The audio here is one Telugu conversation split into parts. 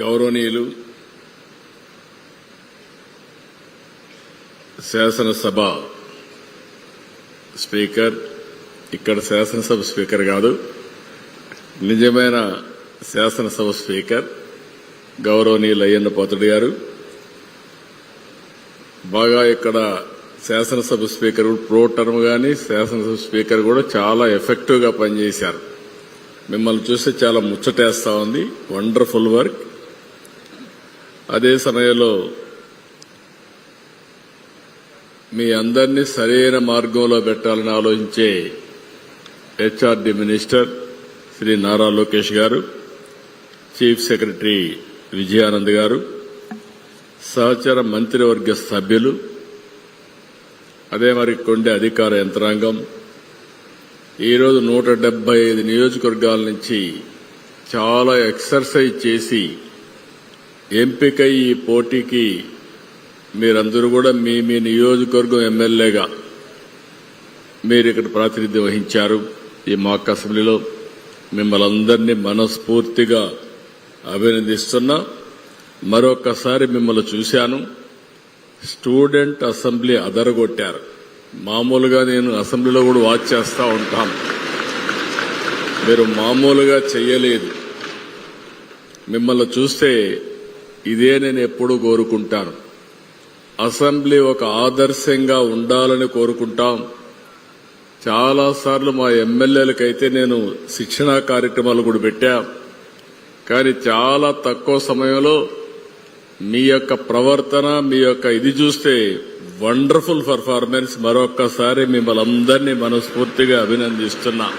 గౌరవనీయులు శాసనసభ స్పీకర్ ఇక్కడ శాసనసభ స్పీకర్ కాదు నిజమైన శాసనసభ స్పీకర్ గౌరవనీయులు అయ్యన్న పోతుడు గారు. బాగా ఇక్కడ శాసనసభ స్పీకర్ ప్రో టర్మ్ శాసనసభ స్పీకర్ కూడా చాలా ఎఫెక్టివ్గా పనిచేశారు. మిమ్మల్ని చూస్తే చాలా ముచ్చటేస్తా ఉంది. వండర్ఫుల్ వర్క్ అదే సమయంలో మీ అందరినీ సరైన మార్గంలో పెట్టాలని ఆలోచించే HRD minister Shri Nara Lokesh garu chief secretary Vijayanand గారు సహచర మంత్రివర్గ సభ్యులు అదే మరి కొండే అధికార యంత్రాంగం ఈరోజు నూట డెబ్బై ఐదు నియోజకవర్గాల నుంచి చాలా ఎక్సర్సైజ్ చేసి ఎంపిక ఈ పోటీకి మీరందరూ కూడా మీ మీ నియోజకవర్గం ఎమ్మెల్యేగా మీరు ఇక్కడ ప్రాతినిధ్యం వహించారు. ఈ మాక్ అసెంబ్లీలో మిమ్మల్ని అందరినీ మనస్ఫూర్తిగా అభినందిస్తున్నా. మరొకసారి మిమ్మల్ని చూశాను. స్టూడెంట్ అసెంబ్లీ అదరగొట్టారు. మామూలుగా నేను అసెంబ్లీలో కూడా వాచ్ చేస్తూ ఉంటాను మీరు మామూలుగా చెయ్యలేదు మిమ్మల్ని చూస్తే ఇదే నేను ఎప్పుడూ కోరుకుంటాను. అసెంబ్లీ ఒక ఆదర్శంగా ఉండాలని కోరుకుంటాం. చాలాసార్లు మా ఎమ్మెల్యేలకైతే నేను శిక్షణా కార్యక్రమాలు కూడా పెట్టా. కానీ చాలా తక్కువ సమయంలో మీ యొక్క ప్రవర్తన మీ యొక్క ఇది చూస్తే వండర్ఫుల్ పర్ఫార్మెన్స్ మరొక్కసారి మిమ్మల్ని అందరినీ మనస్ఫూర్తిగా అభినందిస్తున్నా.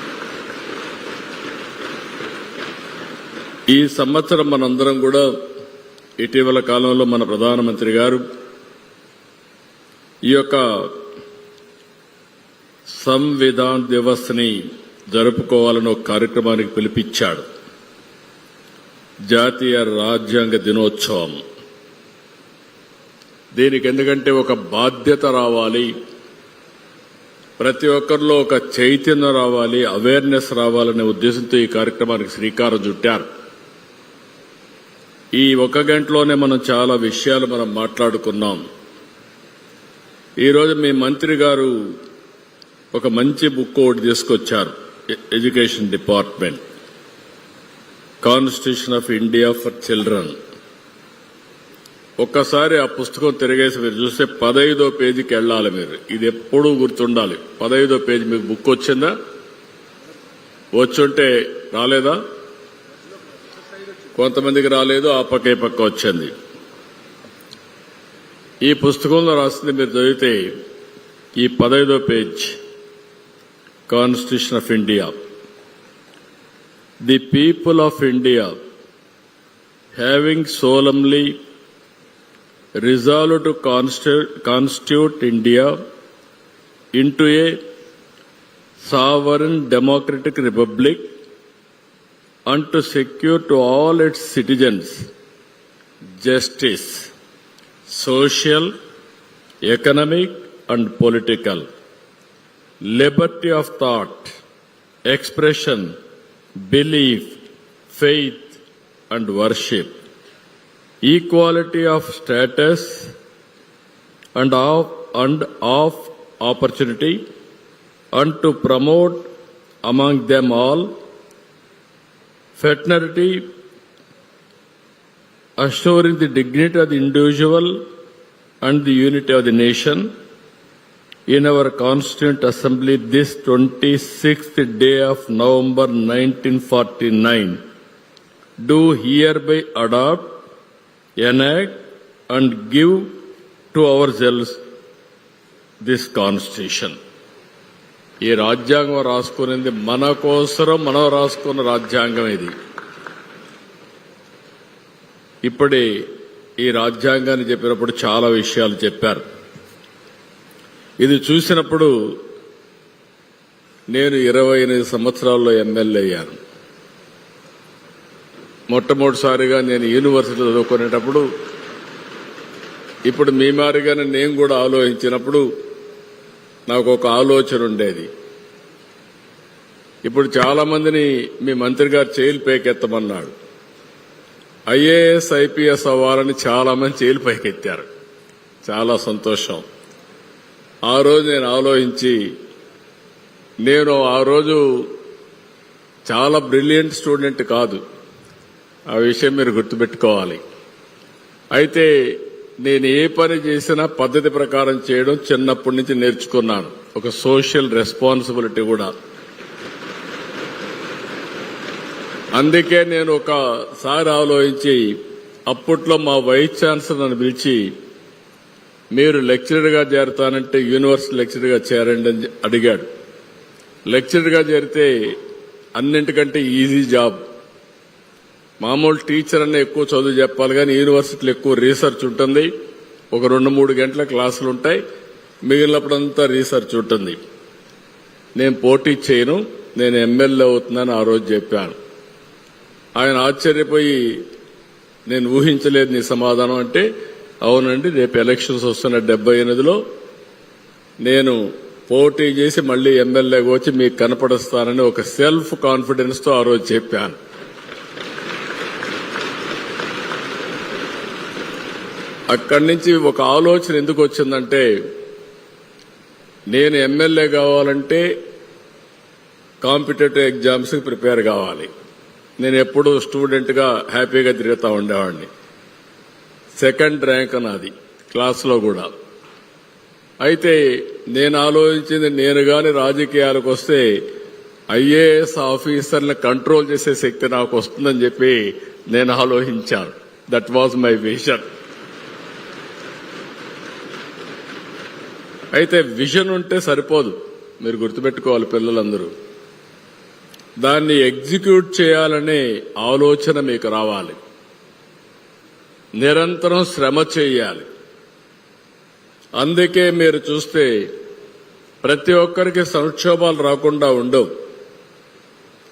ఈ సంవత్సరం మనందరం కూడా ఇటీవల కాలంలో మన ప్రధానమంత్రి గారు ఈ యొక్క సంవిధాన్ దివస్ని జరుపుకోవాలని ఒక కార్యక్రమానికి పిలిపించాడు. జాతీయ రాజ్యాంగ దినోత్సవం. దీనికి ఎందుకంటే ఒక బాధ్యత రావాలి. ప్రతి ఒక్కరిలో ఒక చైతన్యం రావాలి అవేర్నెస్ రావాలనే ఉద్దేశంతో ఈ కార్యక్రమానికి శ్రీకారం చుట్టారు. ఈ ఒక గంటలోనే మనం చాలా విషయాలు మనం మాట్లాడుకున్నాం. ఈరోజు మీ మంత్రి గారు ఒక మంచి బుక్ ఒకటి తీసుకొచ్చారు education department. Constitution of India for children. ఒక్కసారి ఆ పుస్తకం తిరిగేసి మీరు చూస్తే పదైదో పేజీకి వెళ్ళాలి మీరు. ఇది ఎప్పుడూ గుర్తుండాలి. పదైదో పేజీ మీకు బుక్ వచ్చిందా? వచ్చుంటే రాలేదా? కొంతమందికి రాలేదు ఆ పక్క ఈ పక్క వచ్చింది. ఈ పుస్తకంలో రాసింది మీరు చదివితే ఈ పదైదో page constitution of India the people of India having solemnly resolved to constitute constitute India into a sovereign democratic republic and to secure to all its citizens justice, social, economic and political, liberty of thought, expression, belief, faith and worship. Equality of status and of and of opportunity and to promote among them all fraternity assuring the dignity of the individual and the unity of the nation. In our constituent assembly this 26th day of november 1949 do hereby adopt enact and give to ourselves this constitution ఈ రాజ్యాంగం రాసుకునేది మన కోసరం మనం రాసుకున్న రాజ్యాంగం ఇది. ఇప్పుడే ఈ రాజ్యాంగాన్ని చెప్పినప్పుడు చాలా విషయాలు చెప్పారు. ఇది చూసినప్పుడు నేను ఇరవై ఎనిమిది సంవత్సరాల్లో ఎమ్మెల్యే అయ్యాను. మొట్టమొదటిసారిగా నేను యూనివర్సిటీ చదువుకునేటప్పుడు ఇప్పుడు మీ మారిగానే నేను కూడా ఆలోచించినప్పుడు నాకు ఒక ఆలోచన ఉండేది. ఇప్పుడు చాలా మందిని మీ మంత్రి గారు జైలు పైకెత్తమన్నాడు. ఐఏఎస్ ఐపీఎస్ అవ్వాలని చాలా మంది పైకెత్తారు. చాలా సంతోషం. ఆ రోజు నేను ఆలోచించి నేను ఆ రోజు చాలా బ్రిలియంట్ స్టూడెంట్ కాదు. ఆ విషయం మీరు గుర్తుపెట్టుకోవాలి. అయితే నేను ఏ పని చేసినా పద్ధతి ప్రకారం చేయడం చిన్నప్పటి నుంచి నేర్చుకున్నాను. ఒక సోషల్ రెస్పాన్సిబిలిటీ కూడా. అందుకే నేను ఒకసారి ఆలోచించి అప్పట్లో మా వైస్ ఛాన్సలర్ నన్ను పిలిచి మీరు లెక్చరర్గా చేరతానంటే యూనివర్సిటీ లెక్చరర్గా చేరండి అని అడిగాడు. లెక్చరర్గా చేరితే అన్నింటికంటే ఈజీ జాబ్ మామూలు టీచర్ అన్న ఎక్కువ చదువు చెప్పాలి కానీ యూనివర్సిటీలో ఎక్కువ రీసెర్చ్ ఉంటుంది. ఒక రెండు మూడు గంటల క్లాసులు ఉంటాయి. మిగిలినప్పుడంతా రీసెర్చ్ ఉంటుంది. నేను పోటీ చేయను. నేను ఎమ్మెల్యే అవుతున్నాను. ఆ రోజు చెప్పాను. ఆయన ఆశ్చర్యపోయి నేను ఊహించలేదు నీ సమాధానం. అంటే అవునండి రేపు ఎలక్షన్స్ వస్తున్న డెబ్బై ఎనిమిదిలో. నేను పోటీ చేసి మళ్ళీ ఎమ్మెల్యేగా వచ్చి మీకు కనపడుస్తానని ఒక సెల్ఫ్ కాన్ఫిడెన్స్తో ఆ రోజు చెప్పాను. అక్కడి నుంచి ఒక ఆలోచన ఎందుకు వచ్చిందంటే నేను ఎమ్మెల్యే కావాలంటే కాంపిటేటివ్ ఎగ్జామ్స్కి ప్రిపేర్ కావాలి. నేను ఎప్పుడు స్టూడెంట్గా హ్యాపీగా తిరుగుతూ ఉండేవాడిని. సెకండ్ ర్యాంక్ నాది క్లాస్లో కూడా. అయితే నేను ఆలోచించింది నేను కానీ రాజకీయాలకు వస్తే ఐఏఎస్ ఆఫీసర్ని కంట్రోల్ చేసే శక్తి నాకు వస్తుందని చెప్పి నేను ఆలోచించాను. దట్ వాజ్ మై విషన్ అయితే విజన్ ఉంటే సరిపోదు. మీరు గుర్తుపెట్టుకోవాలి పిల్లలందరూ. దాన్ని ఎగ్జిక్యూట్ చేయాలనే ఆలోచన మీకు రావాలి. నిరంతరం శ్రమ చేయాలి. అందుకే మీరు చూస్తే ప్రతి ఒక్కరికి సంక్షోభాలు రాకుండా ఉండవు.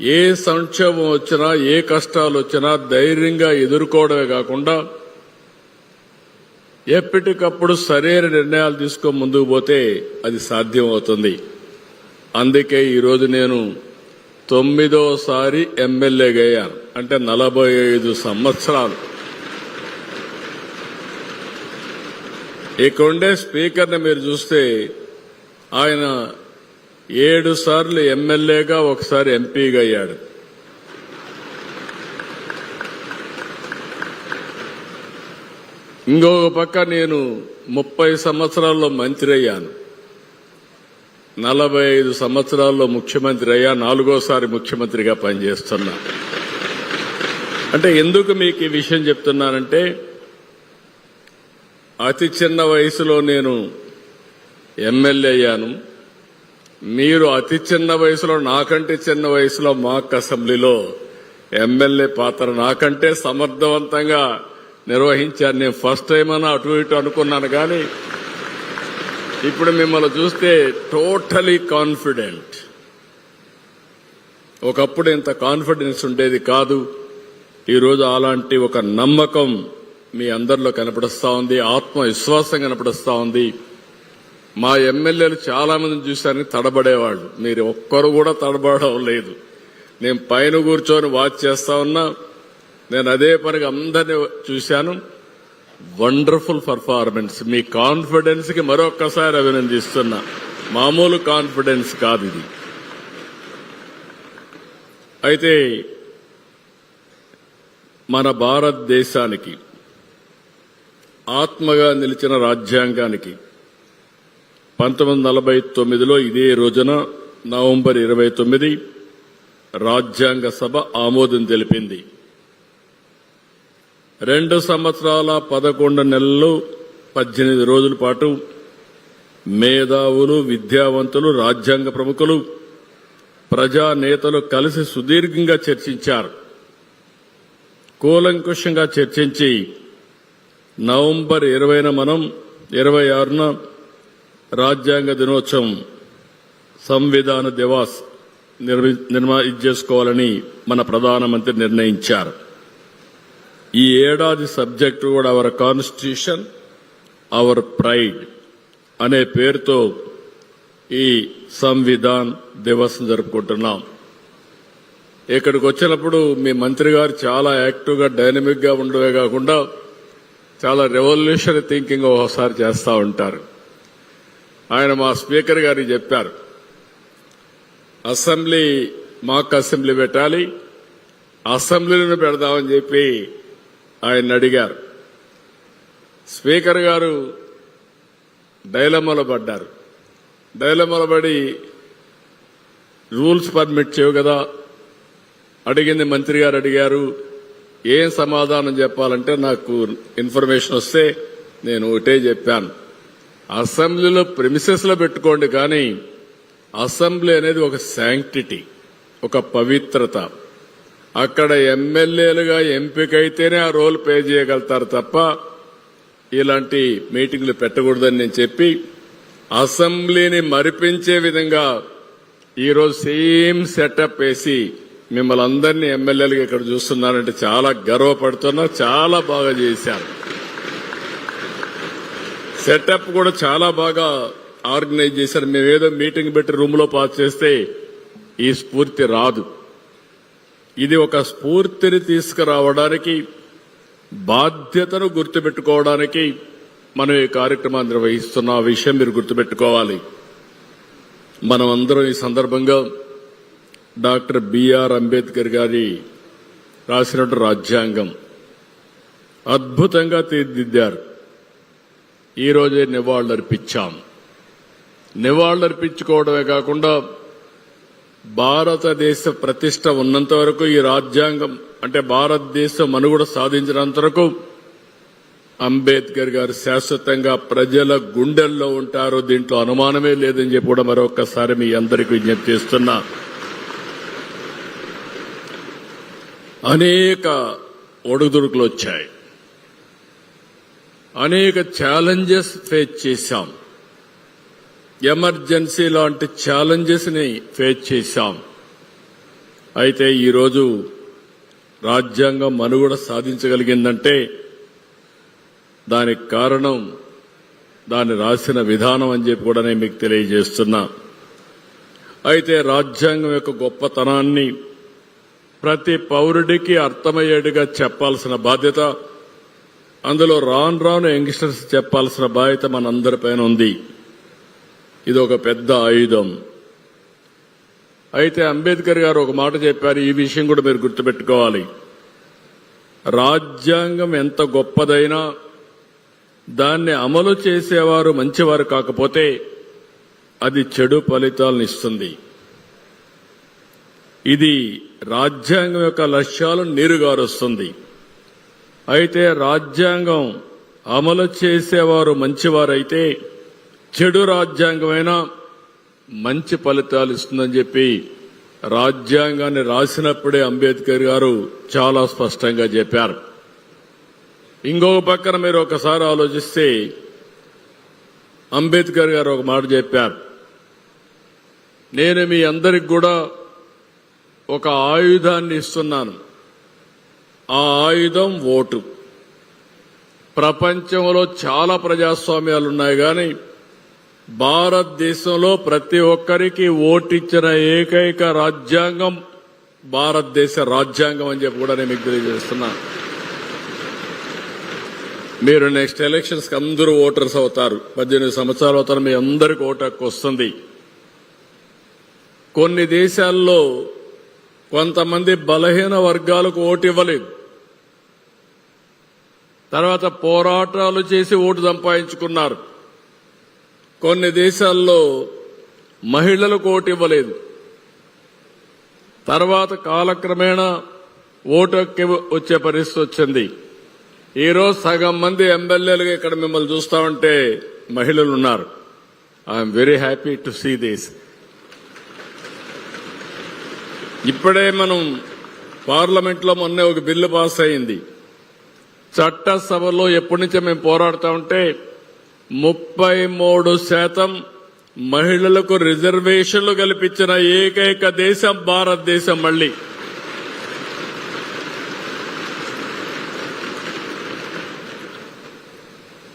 ఏ సంక్షోభం వచ్చినా ఏ కష్టాలు వచ్చినా ధైర్యంగా ఎదుర్కోవడమే కాకుండా ఎప్పటికప్పుడు సరైన నిర్ణయాలు తీసుకొని ముందుకు పోతే అది సాధ్యం అవుతుంది అందుకే ఈరోజు నేను తొమ్మిదోసారి ఎమ్మెల్యేగా అయ్యాను. అంటే నలభై ఐదు సంవత్సరాలు. ఇక్కడుండే స్పీకర్ని మీరు చూస్తే ఆయన ఏడు సార్లు ఎమ్మెల్యేగా ఒకసారి ఎంపీగా అయ్యాడు. ఇంకొక పక్క నేను ముప్పై సంవత్సరాల్లో మంత్రి అయ్యాను. నలభై ఐదు సంవత్సరాల్లో ముఖ్యమంత్రి అయ్యా నాలుగోసారి ముఖ్యమంత్రిగా పనిచేస్తున్నా. అంటే ఎందుకు మీకు ఈ విషయం చెప్తున్నానంటే అతి చిన్న వయసులో నేను ఎమ్మెల్యే అయ్యాను. మీరు అతి చిన్న వయసులో నాకంటే చిన్న వయసులో మాక్ అసెంబ్లీలో ఎమ్మెల్యే పాత్ర నాకంటే సమర్థవంతంగా నిర్వహించారు. నేను ఫస్ట్ టైం అని అటు ఇటు అనుకున్నాను కానీ ఇప్పుడు మిమ్మల్ని చూస్తే టోటలీ కాన్ఫిడెంట్. ఒకప్పుడు ఇంత కాన్ఫిడెన్స్ ఉండేది కాదు. ఈరోజు అలాంటి ఒక నమ్మకం మీ అందరిలో కనపడిస్తా ఉంది. ఆత్మవిశ్వాసం కనపడిస్తా ఉంది. మా ఎమ్మెల్యేలు చాలా మందిని చూశారని తడబడేవాళ్ళు. మీరు ఒక్కరు కూడా తడబడడం లేదు. నేను పైన కూర్చొని వాచ్ చేస్తా ఉన్నా. నేను అదే పనిగా అందరిని చూశాను. వండర్ఫుల్ పర్ఫార్మెన్స్ మీ కాన్ఫిడెన్స్కి మరొక్కసారి అభినందిస్తున్నా. మామూలు కాన్ఫిడెన్స్ కాదు ఇది. అయితే మన భారతదేశానికి ఆత్మగా నిలిచిన రాజ్యాంగానికి పంతొమ్మిది నలభై తొమ్మిదిలో ఇదే రోజున నవంబర్ ఇరవై తొమ్మిది రాజ్యాంగ సభ ఆమోదం తెలిపింది. రెండు సంవత్సరాల పదకొండు నెలలు పద్దెనిమిది రోజుల పాటు మేధావులు విద్యావంతులు రాజ్యాంగ ప్రముఖులు ప్రజా నేతలు కలిసి సుదీర్ఘంగా చర్చించారు. కూలంకుషంగా చర్చించి నవంబర్ ఇరవైన మనం ఇరవై ఆరున రాజ్యాంగ దినోత్సవం సంవిధాన దివాస్ నిర్మి నిర్మా ఇది చేసుకోవాలని మన ప్రధానమంత్రి నిర్ణయించారు. ఈ ఏడాది సబ్జెక్టు కూడా అవర్ కాన్స్టిట్యూషన్ అవర్ ప్రైడ్ అనే పేరుతో ఈ సంవిధాన్ దివస్ జరుపుకుంటున్నాం. ఇక్కడికి వచ్చినప్పుడు మీ మంత్రి గారు చాలా యాక్టివ్గా డైనమిక్గా ఉండవే కాకుండా చాలా రెవల్యూషన్ థింకింగ్ ఒకసారి చేస్తూ ఉంటారు. ఆయన మా స్పీకర్ గారికి చెప్పారు అసెంబ్లీ మాక్ అసెంబ్లీ పెట్టాలి అసెంబ్లీలను పెడదామని చెప్పి ఆయన అడిగారు స్పీకర్ గారు డైలమ్మలో పడ్డారు. డైలమ్మలో పడి రూల్స్ పర్మిట్ చేయవు కదా. అడిగింది మంత్రి గారు అడిగారు. ఏం సమాధానం చెప్పాలంటే నాకు ఇన్ఫర్మేషన్ వస్తే నేను ఒకటే చెప్పాను. అసెంబ్లీలో ప్రిమిసెస్లో పెట్టుకోండి కానీ అసెంబ్లీ అనేది ఒక శాంక్టిటీ ఒక పవిత్రత. అక్కడ ఎమ్మెల్యేలుగా ఎంపికైతేనే ఆ రోల్ పే చేయగలుగుతారు తప్ప ఇలాంటి మీటింగ్లు పెట్టకూడదని నేను చెప్పి అసెంబ్లీని మరిపించే విధంగా ఈరోజు సేమ్ సెటప్ వేసి మిమ్మల్ని అందరినీ ఎమ్మెల్యేలుగా ఇక్కడ చూస్తున్నారంటే చాలా గర్వపడుతున్నా చాలా బాగా చేశారు. సెటప్ కూడా చాలా బాగా ఆర్గనైజ్ చేశారు. మేమేదో మీటింగ్ పెట్టి రూమ్లో పాస్ చేస్తే ఈ స్ఫూర్తి రాదు. ఇది ఒక స్ఫూర్తిని తీసుకురావడానికి బాధ్యతను గుర్తుపెట్టుకోవడానికి మనం ఈ కార్యక్రమాన్ని నిర్వహిస్తున్న ఆ విషయం మీరు గుర్తుపెట్టుకోవాలి. మనం అందరం ఈ సందర్భంగా డాక్టర్ బిఆర్ అంబేద్కర్ గారి రాసినట్టు రాజ్యాంగం అద్భుతంగా తీర్దిద్దారు ఈరోజే నివాళులర్పించాం. నివాళులర్పించుకోవడమే కాకుండా భారతదేశ ప్రతిష్ట ఉన్నంత వరకు ఈ రాజ్యాంగం అంటే భారతదేశం మనుగడ సాధించినంత వరకు అంబేద్కర్ గారు శాశ్వతంగా ప్రజల గుండెల్లో ఉంటారు. దీంట్లో అనుమానమే లేదని చెప్పి కూడా మరొకసారి మీ అందరికీ విజ్ఞప్తి చేస్తున్నా. అనేక ఒడుదుడుకులు వచ్చాయి. అనేక ఛాలెంజెస్ ఫేస్ చేశాం. ఎమర్జెన్సీ లాంటి ఛాలెంజెస్ని ఫేస్ చేశాం. అయితే ఈరోజు రాజ్యాంగం మనుగడ సాధించగలిగిందంటే దానికి కారణం దాన్ని రాసిన విధానం అని చెప్పి కూడా నేను మీకు తెలియజేస్తున్నా. అయితే రాజ్యాంగం యొక్క గొప్పతనాన్ని ప్రతి పౌరుడికి అర్థమయ్యేట్టుగా చెప్పాల్సిన బాధ్యత అందులో రాను రాను యంగ్స్టర్స్ చెప్పాల్సిన బాధ్యత మనందరిపైన ఉంది. ఇది ఒక పెద్ద ఆయుధం. అయితే అంబేద్కర్ గారు ఒక మాట చెప్పారు ఈ విషయం కూడా మీరు గుర్తుపెట్టుకోవాలి. రాజ్యాంగం ఎంత గొప్పదైనా దాన్ని అమలు చేసేవారు మంచివారు కాకపోతే అది చెడు ఫలితాలను ఇస్తుంది. ఇది రాజ్యాంగం యొక్క లక్ష్యాలను నీరుగారుస్తుంది. అయితే రాజ్యాంగం అమలు చేసేవారు మంచివారైతే చెడు రాజ్యాంగమైనా మంచి ఫలితాలు ఇస్తుందని చెప్పి రాజ్యాంగాన్ని రాసినప్పుడే అంబేద్కర్ గారు చాలా స్పష్టంగా చెప్పారు. ఇంకొక పక్కన మీరు ఒకసారి ఆలోచిస్తే అంబేద్కర్ గారు ఒక మాట చెప్పారు. నేను మీ అందరికి కూడా ఒక ఆయుధాన్ని ఇస్తున్నాను. ఆ ఆయుధం ఓటు. ప్రపంచంలో చాలా ప్రజాస్వామ్యాలు ఉన్నాయి కానీ భారతదేశంలో ప్రతి ఒక్కరికి ఓటిచ్చిన ఏకైక రాజ్యాంగం భారతదేశ రాజ్యాంగం అని చెప్పి కూడా నేను మీకు తెలియజేస్తున్నా. మీరు నెక్స్ట్ ఎలక్షన్స్కి అందరూ ఓటర్స్ అవుతారు. పద్దెనిమిది సంవత్సరాలు అవుతారు. మీ అందరికి ఓటు హక్కు వస్తుంది. కొన్ని దేశాల్లో కొంతమంది బలహీన వర్గాలకు ఓటు ఇవ్వలేదు. తర్వాత పోరాటాలు చేసి ఓటు సంపాదించుకున్నారు. కొన్ని దేశాల్లో మహిళలకు ఓటు ఇవ్వలేదు. తర్వాత కాలక్రమేణా ఓటు వచ్చే పరిస్థితి వచ్చింది. ఈ రోజు సగం మంది ఎమ్మెల్యేలుగా ఇక్కడ మిమ్మల్ని చూస్తా ఉంటే మహిళలు ఉన్నారు. I'm very happy to see this ఇప్పుడే మనం పార్లమెంట్లో మొన్నే ఒక బిల్లు పాస్ అయింది. చట్టసభలో ఎప్పటి నుంచో మేము పోరాడుతూ ఉంటే ముప్పై మూడు శాతం మహిళలకు రిజర్వేషన్లు కల్పించిన ఏకైక దేశం భారతదేశం మళ్ళీ.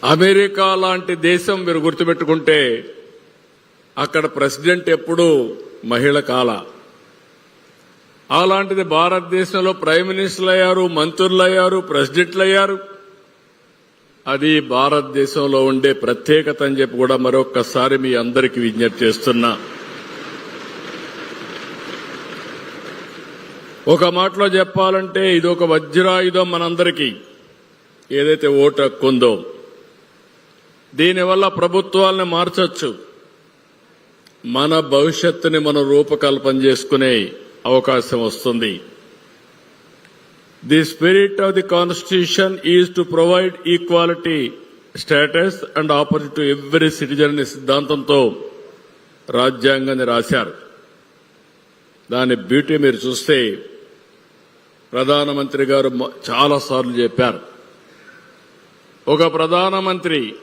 అమెరికా లాంటి దేశం మీరు గుర్తుపెట్టుకుంటే అక్కడ ప్రెసిడెంట్ ఎప్పుడూ మహిళ కాల. అలాంటిది భారతదేశంలో ప్రైమ్ మినిస్టర్లు అయ్యారు మంత్రులు అయ్యారు ప్రెసిడెంట్లు అయ్యారు అది భారతదేశంలో ఉండే ప్రత్యేకత అని చెప్పి కూడా మరొక్కసారి మీ అందరికీ విజ్ఞప్తి చేస్తున్నా. ఒక మాటలో చెప్పాలంటే ఇది ఒక వజ్రాయుధం మనందరికీ. ఏదైతే ఓటు హక్కు ఉందో. దీనివల్ల ప్రభుత్వాలను మార్చొచ్చు. మన భవిష్యత్తుని మనం రూపకల్పన చేసుకునే అవకాశం వస్తుంది. The spirit of the constitution is to provide equality status and opportunity to every citizen అనే సిద్ధాంతంతో రాజ్యాంగాన్ని రాశారు. దాని బ్యూటీ మీరు చూస్తే ప్రధానమంత్రి గారు చాలాసార్లు చెప్పారు. ఒక ప్రధానమంత్రి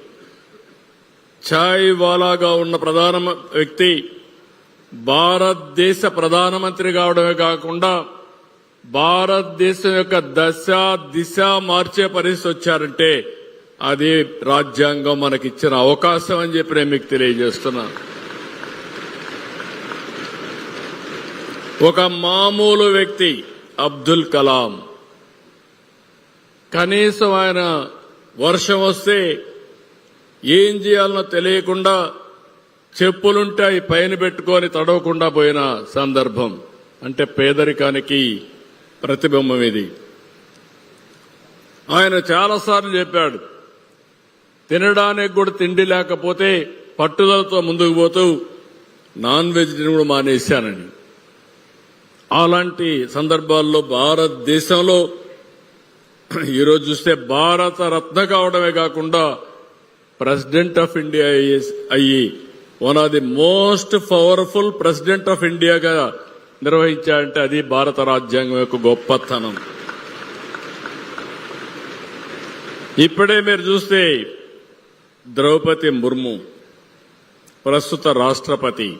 ఛాయ్ వాలాగా ఉన్న ప్రధాన వ్యక్తి భారతదేశ ప్రధానమంత్రి కావడమే కాకుండా భారతదేశం యొక్క దశ దిశ మార్చే పరిస్థితి వచ్చారంటే అది రాజ్యాంగం మనకిచ్చిన అవకాశం అని చెప్పి నేను మీకు తెలియజేస్తున్నాను ఒక మామూలు వ్యక్తి అబ్దుల్ కలాం. కనీసం ఆయన వర్షం వస్తే ఏం చేయాలనో తెలియకుండా చెప్పులుంటే అవి పైన పెట్టుకొని తడవకుండా పోయిన సందర్భం. అంటే పేదరికానికి ప్రతిబింబం ఇది ఆయన చాలాసార్లు చెప్పాడు తినడానికి కూడా తిండి లేకపోతే పట్టుదలతో ముందుకు పోతూ నాన్ వెజ్ కూడా మానేశానని. అలాంటి సందర్భాల్లో భారతదేశంలో ఈరోజు చూస్తే భారత రత్న కావడమే కాకుండా ప్రెసిడెంట్ ఆఫ్ ఇండియా అయ్యి one of the most powerful president of ఇండియాగా నిర్వహించాడంటే అది భారత రాజ్యాంగం యొక్క గొప్పతనం. ఇప్పుడే మీరు చూస్తే ద్రౌపది ముర్ము ప్రస్తుత రాష్ట్రపతి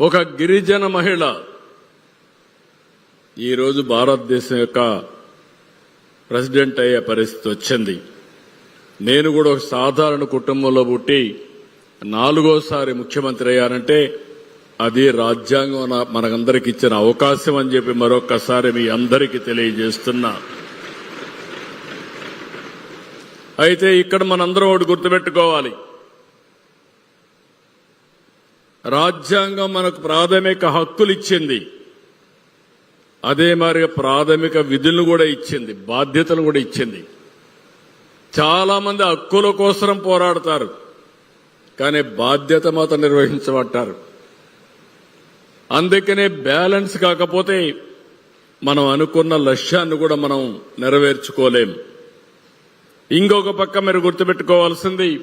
ఒక గిరిజన మహిళ. ఈరోజు భారతదేశం యొక్క ప్రెసిడెంట్ అయ్యే పరిస్థితి వచ్చింది. నేను కూడా ఒక సాధారణ కుటుంబంలో పుట్టి నాలుగోసారి ముఖ్యమంత్రి అయ్యానంటే అది రాజ్యాంగం మనకందరికి ఇచ్చిన అవకాశం అని చెప్పి మరొక్కసారి మీ అందరికీ తెలియజేస్తున్నా. అయితే ఇక్కడ మనందరం ఒకటి గుర్తుపెట్టుకోవాలి. రాజ్యాంగం మనకు ప్రాథమిక హక్కులు ఇచ్చింది. అదే మరి ప్రాథమిక విధులను కూడా ఇచ్చింది బాధ్యతలు కూడా ఇచ్చింది. చాలా మంది హక్కుల కోసం పోరాడతారు కానీ బాధ్యత మాత్రం నిర్వహించబట్టారు. అందుకనే బ్యాలెన్స్ కాకపోతే మనం అనుకున్న లక్ష్యాన్ని కూడా మనం నెరవేర్చుకోలేం. ఇంకొక పక్క మీరు గుర్తుపెట్టుకోవాల్సింది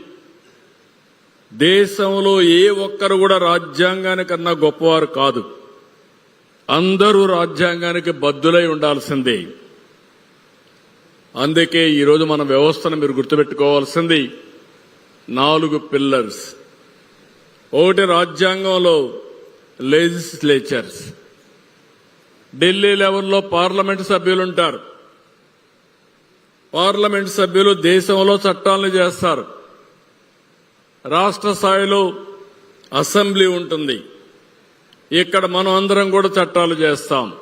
దేశంలో ఏ ఒక్కరు కూడా రాజ్యాంగానికన్నా గొప్పవారు కాదు. అందరూ రాజ్యాంగానికి బద్దులై ఉండాల్సిందే. అందుకే ఈరోజు మన వ్యవస్థను మీరు గుర్తుపెట్టుకోవాల్సింది నాలుగు పిల్లర్స్ ఒకటి రాజ్యాంగంలో లెజిస్లేచర్స్ ఢిల్లీ లెవెల్లో పార్లమెంట్ సభ్యులు ఉంటారు పార్లమెంట్ సభ్యులు దేశంలో చట్టాలను చేస్తారు. రాష్ట్ర స్థాయిలో అసెంబ్లీ ఉంటుంది. ఇక్కడ మనం అందరం కూడా చట్టాలు చేస్తాం.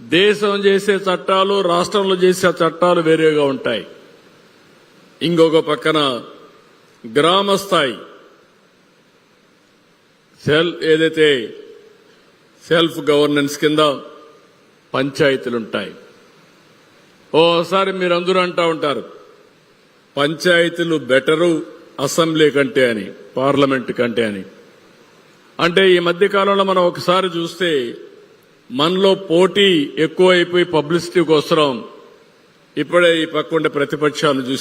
దేశం చేసే చట్టాలు రాష్ట్రంలో చేసే చట్టాలు వేరేగా ఉంటాయి. ఇంకొక పక్కన గ్రామ స్థాయి. సెల్ ఏదైతే సెల్ఫ్ గవర్నెన్స్ కింద పంచాయతీలు ఉంటాయి ఓసారి మీరందరూ అంటా ఉంటారు పంచాయతీలు బెటరు అసెంబ్లీ కంటే అని పార్లమెంట్ కంటే అని. అంటే ఈ మధ్య కాలంలో మనం ఒకసారి చూస్తే మనలో పోటీ ఎక్కువైపోయి పబ్లిసిటీ కోసం ఇప్పుడే ఈ పక్కుండే ప్రతిపక్షాలను చూసి